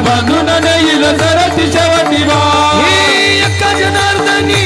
बांधून येईल सरती शेवटी बा. एका जनार्दनी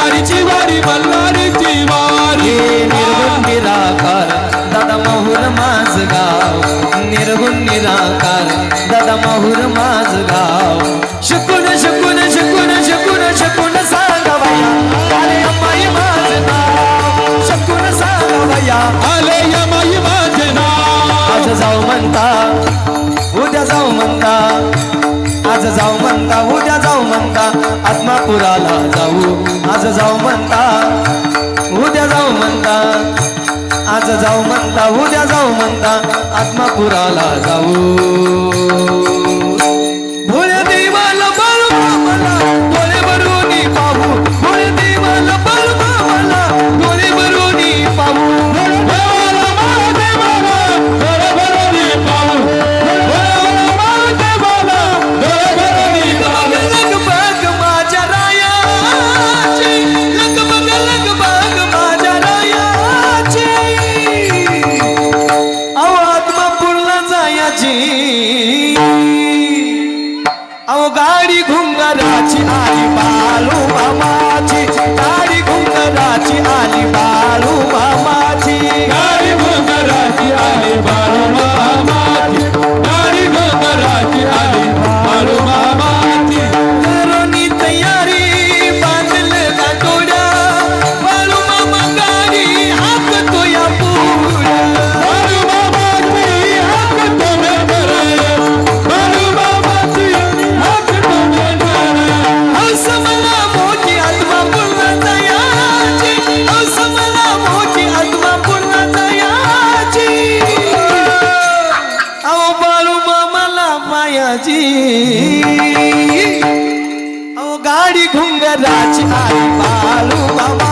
मल्हारीची वारी मल्हारीची वारी. निर्गुण निराकार दादा माहूर माझ गाव. निर्गुण निराकार दादा माहूर माझ गाव. शकून शकून शकून शकून शकून सांगा बाया आले अम्माई माझ नाव. शकून सांगा बाया आले यमाई माझे नाव. आज जाऊ म्हणता उद्या जाऊ म्हणता. आज जाऊ म्हणता उद्या जाऊ म्हणता आत्मापुराला जाऊ. आज जाऊ म्हणता उद्या जाऊ म्हणता आज जाऊ म्हणता उद्या जाऊ म्हणता आत्मापुराला जाऊ. अहो घुंगराची आली बालू मामाची. गाडी घुंगराची आली बालू मामा माझी अहो गाडी घुंगराची आई बालू बाबा.